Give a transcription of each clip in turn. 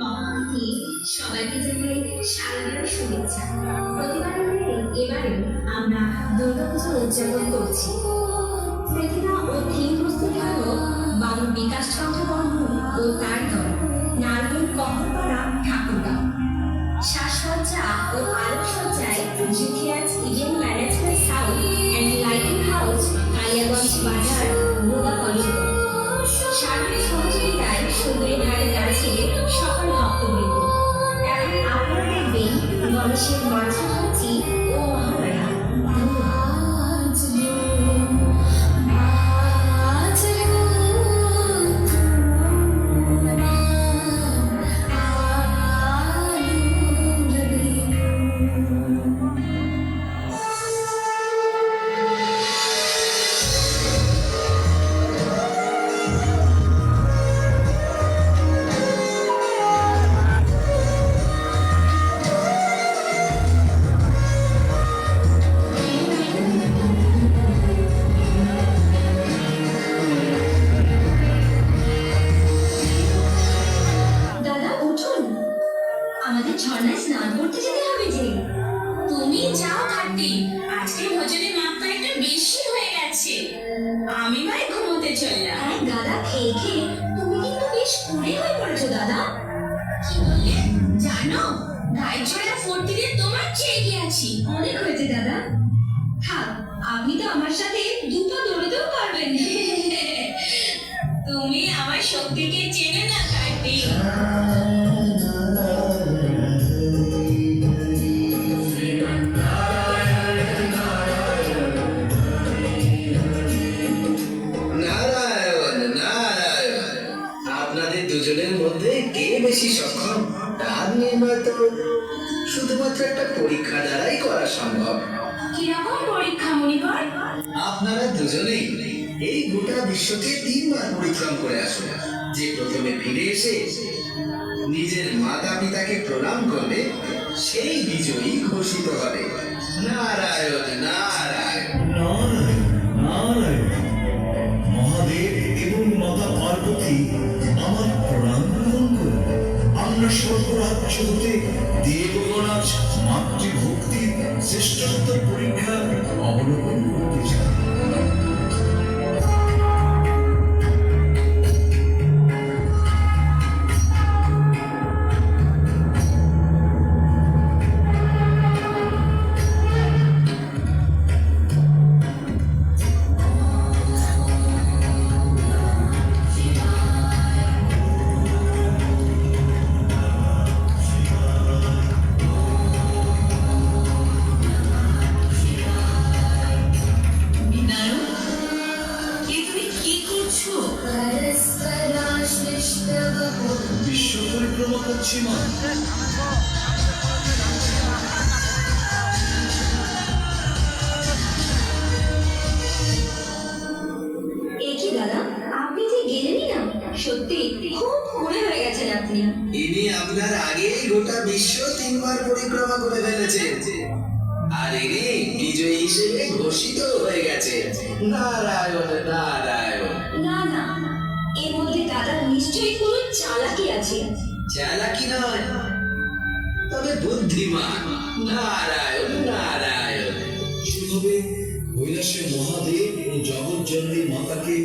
মহামতি, সবাইকে জানাই শারদীয় শুভেচ্ছা। প্রতিবারের এবারে আমরা দুর্গাপুজো উদযাপন করছি। প্রতিভা ও থিম প্রস্তুত হল বাবুর বিকাশ চন্দ্র বর্মন ও তার দল, নারায়ণ কহরপাড়া ঠাকুরগাঁও। সাজসজ্জা ও আলোকসজ্জায় জিথিয়াস event management sound and lighting house, Kaliaganj বাজার বোলা কলেজ। তোমার চেয়ে গিয়েছি। অনেক হয়েছে দাদা। থাক আপনি তো আমার সাথে দুটো দৌড়তেও বেশি সক্ষম? তার নির্ণয় তো শুধুমাত্র একটা পরীক্ষা দ্বারাই করা সম্ভব। কীরকম পরীক্ষা মনিবর আপনারা দুজনেই এই গোটা বিশ্বকে তিনবার পরিক্রম করে আসুন। যে প্রথমে ফিরে এসে নিজের মাতা পিতাকে প্রণাম করবে সেই বিজয়ী ঘোষিত হবে। নারায়ণ নারায়ণ। নারায়ণ নারায়ণ। মহাদেব এবং মাতা পার্বতী মাতৃভক্তির শ্রেষ্ঠত্ব পরীক্ষা অবলোকন করতে চাই। ইনি আপনার আগেই গোটা বিশ্ব তিনবার পরিক্রমা করে ফেলেছেন আর ইনি বিজয়ী হিসেবে ঘোষিত হয়ে গেছে। নারায়ণ নারায়ণ। না না এর মধ্যে দাদার নিশ্চয়ই কোনো চালাকি আছে। চালাকি নয় তবে বুদ্ধিমান। নারায়ণ নারায়ণ। শুনবে? কৈলাসে মহাদেব ও জগৎ জননী মাতাকে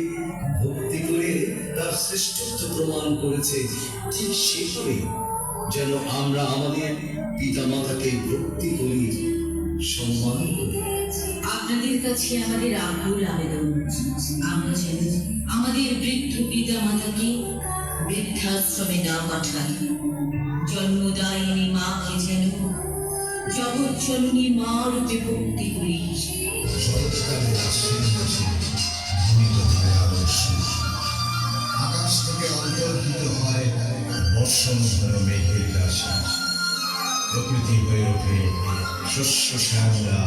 ভক্তি করে তার শ্রেষ্ঠত্ব প্রমাণ করেছে। ঠিক সেভাবে যেন আমরা আমাদের পিতা মাতাকে ভক্তি করি, সম্মান করি। আপনাদের কাছে আমাদের আকুল আবেদন। আমরা যেন আমাদের বৃদ্ধ পিতা মাতাকে বৃদ্ধাশ্রমে না পাঠাই। জন্মদায়িনী মাকে যেন জগৎ জননী মা রূপে ভক্তি করি। শরৎকালের আশ্বিন মাসে ধ্বনিত হয় আদর্শ আকাশ থেকে অন্তর্হিত হয় বর্ষণঘন মেঘের রাশি প্রকৃতি হয়ে ওঠে শস্য শ্যামলা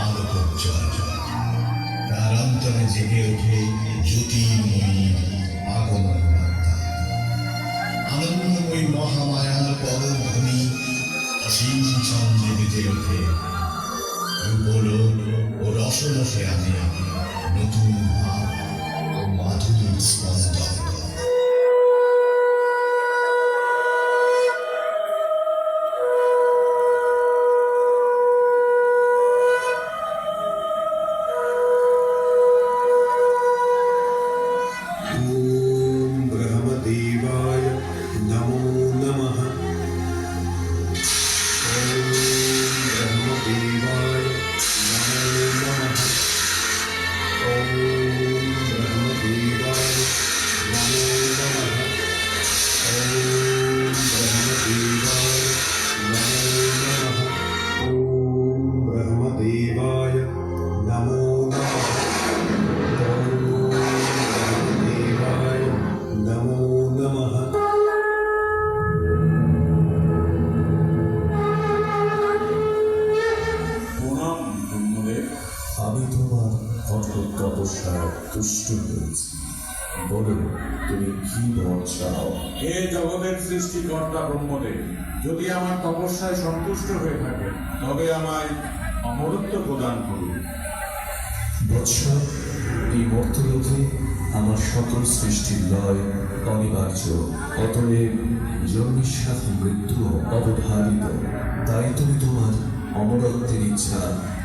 আলোক উজ্জ্বল তার অন্তরে জেগে ওঠে জ্যোতির্ময়ী আগমন আনন্দময়ী মহামায়ার পরধ্বনি অসীম চন্দ্রে বেজে ওঠে। রূপলোক ও রসরসে আমি নতুন ভাব ও স্পন্দন। যদি আমার তপস্যায় সন্তুষ্ট হয়ে থাকে তবে আমায় অমরত্ব প্রদান করুন। বৎস এই মর্তলোকে আমার সকল সৃষ্টির লয় অনিবার্য। অতএব জন্মের সাথে মৃত্যু অবধারিত। তাই তুমি তোমার অমরত্বের ইচ্ছা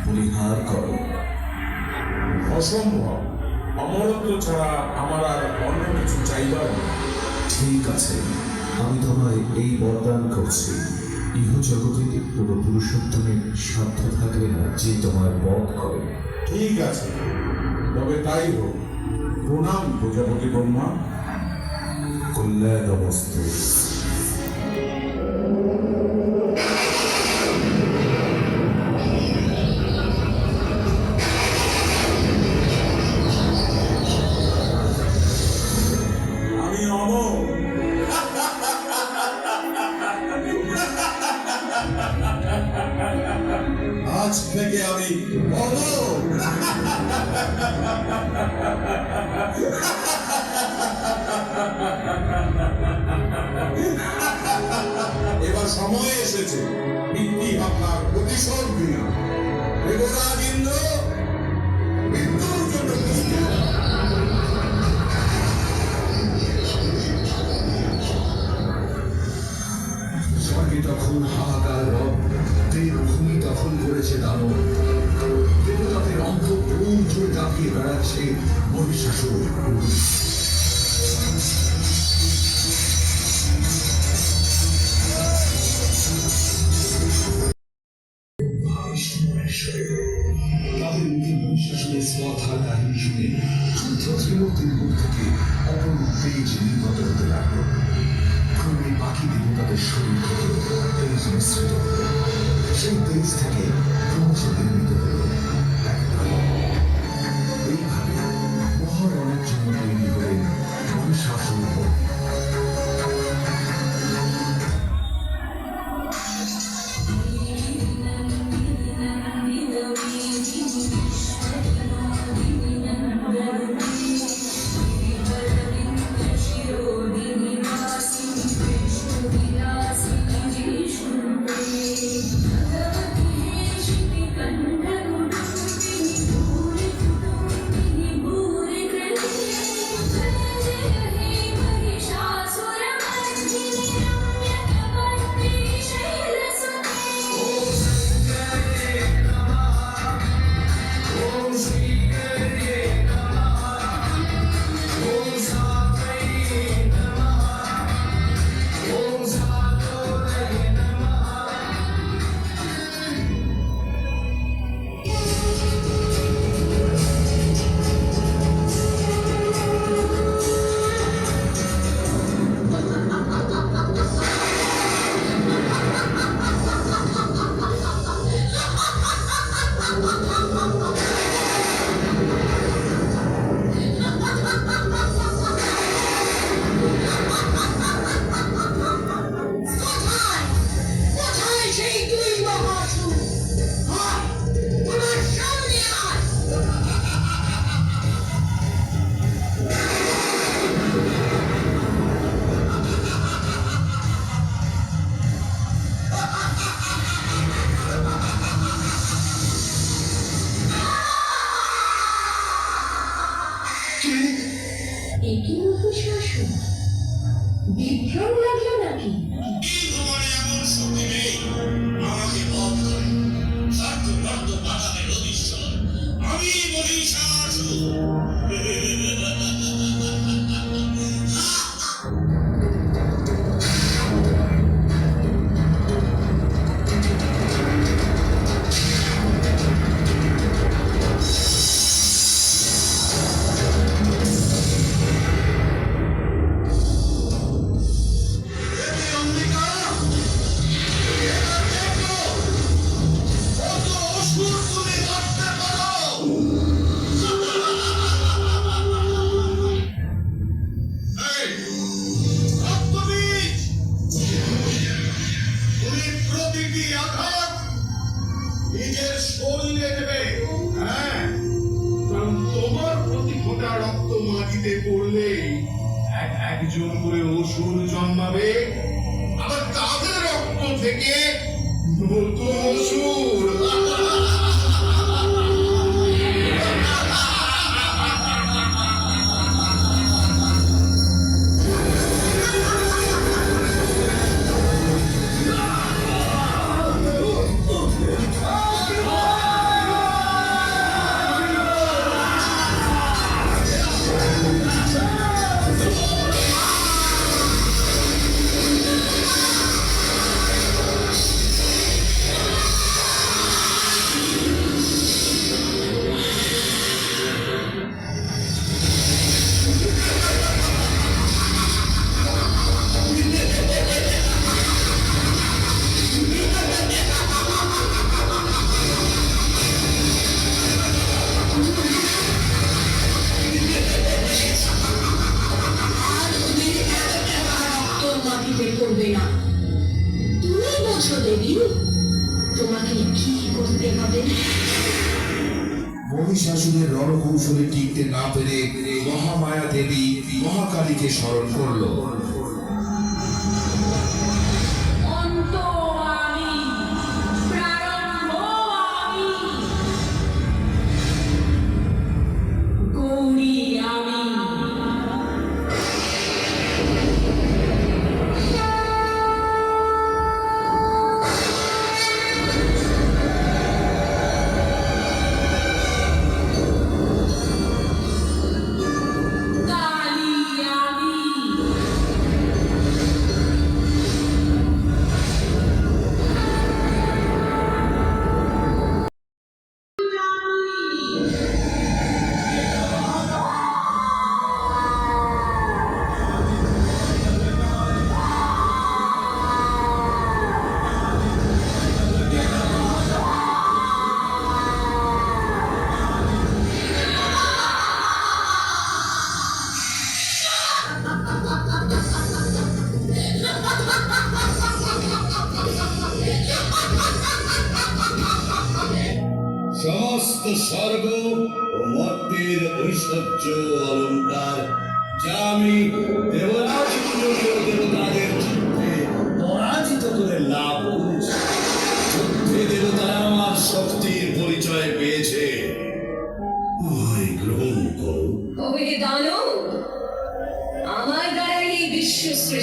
পরিহার করো। অসম্ভব। অমরত্ব ছাড়া আমার আর অন্য কিছু চাইবার ঠিক আছে। আমি তোমায় এই বরদান করছি। ইহ জগতে কোনো পুরুষোত্তমের সাধ্য থাকবে না যে তোমার বধ করে। ঠিক আছে। তবে তাই হোক। প্রণাম প্রজাপতি ব্রহ্মা। কল্যাণ নমস্তে আজ থেকে আমি অমর এবার সময় এসেছে। ভিত্তি আপনার প্রতিশোধ নিয়ে দেবরাজ ইন্দ্র মৃত্যুর জন্য তখন হাহাকার রব দেব ভূমি দখল করেছে দানব দেবতাদের অন্তঃপুর জুড়ে দাপিয়ে বেড়াচ্ছে মহিষাসুর তাদের মুখে মহিষাসুরের স্বধার কাহিনী শুনে যুদ্ধ ত্রিমূর্তির মুখ থেকে অপরূপ তেজ নির্গত হতে লাগল। ক্রমে পাখি দেবতাদের শরীর থেকে তেজ মিশ্রিত। সেই তেজ থেকে ক্রমশ নির্মিত হলো করতে হবে মহিষাসুরের রণকৌশলে টিকতে না পেরে মহামায়া দেবী মহাকালীকে স্মরণ করল।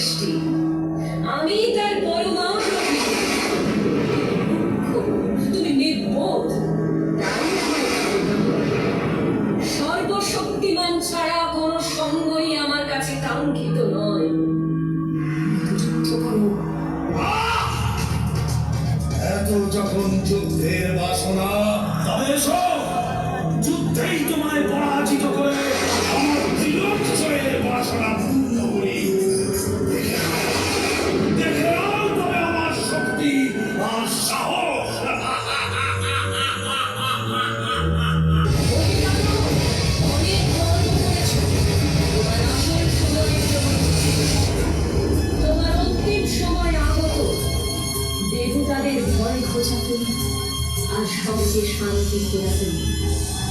সৃষ্টি। আমি তার পরমা তুমি নির্বোধ। সর্বশক্তিমান ছাড়া কোনো সঙ্গই আমার কাছে কাঙ্ক্ষিত নয়। যখন যুদ্ধের বাসনা, তবে এসো, যুদ্ধেই তোমায় পরাজিত করে আমার বাসনা আর সবচেয়ে শান্তি ফেরাতে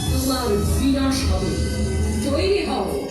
তোমার বিনাশ হবে। তৈরি হও।